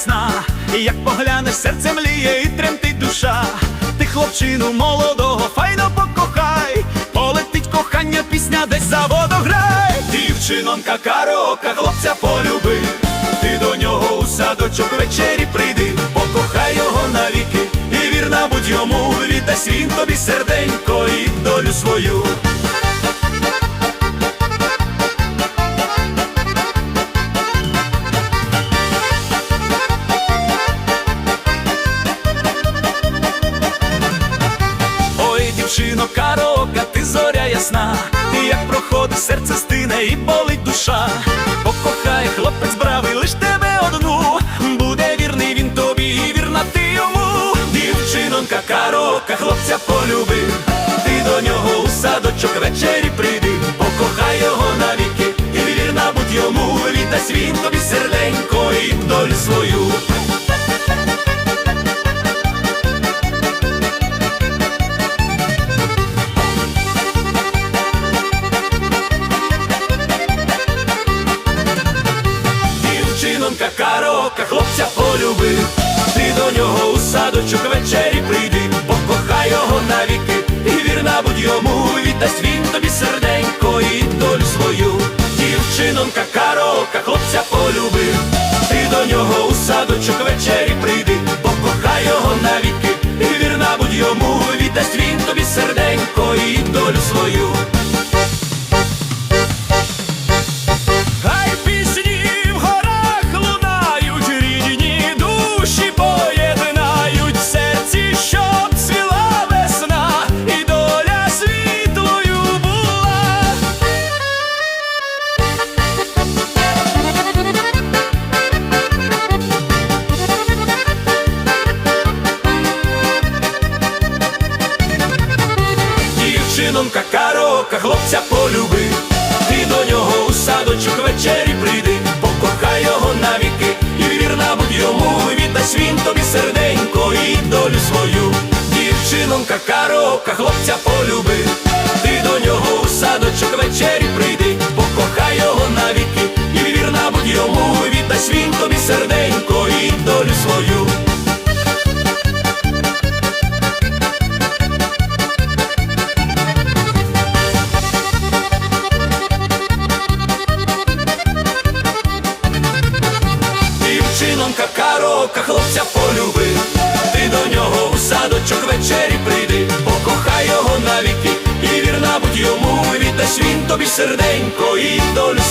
ясна, і як поглянеш, серце мліє і тремтить душа. Ти хлопчину молодого, файно покохай, полетить кохання, пісня десь за водограй. Дівчинонка карока, хлопця полюби, ти до нього у садочок ввечері прийди, покохай його навіки, і вірна будь йому, віддасть він тобі серденько і долю свою. Ясна, і як проходить серце стине і болить душа, покохає хлопець бравий, лиш тебе одну, буде вірний він тобі, і вірна ти йому. Дівчинонка, карока, хлопця полюбив, у садочок вечері прийди, покохай його навіки, і вірна будь йому, віддасть він тобі серденько і долю свою. Дівчинонка какарока хлопця полюби, ти до нього у садочок ввечері прийди, покохай його навіки, і вірна будь йому, віддасть він тобі серденько і долю свою. дівчином какарока хлопця полюбив, Дівчинонка карока, хлопця полюби, ти до нього у садочок ввечері прийди, покохай його навіки, і вірна будь йому, віддасть він тобі серденько і свою.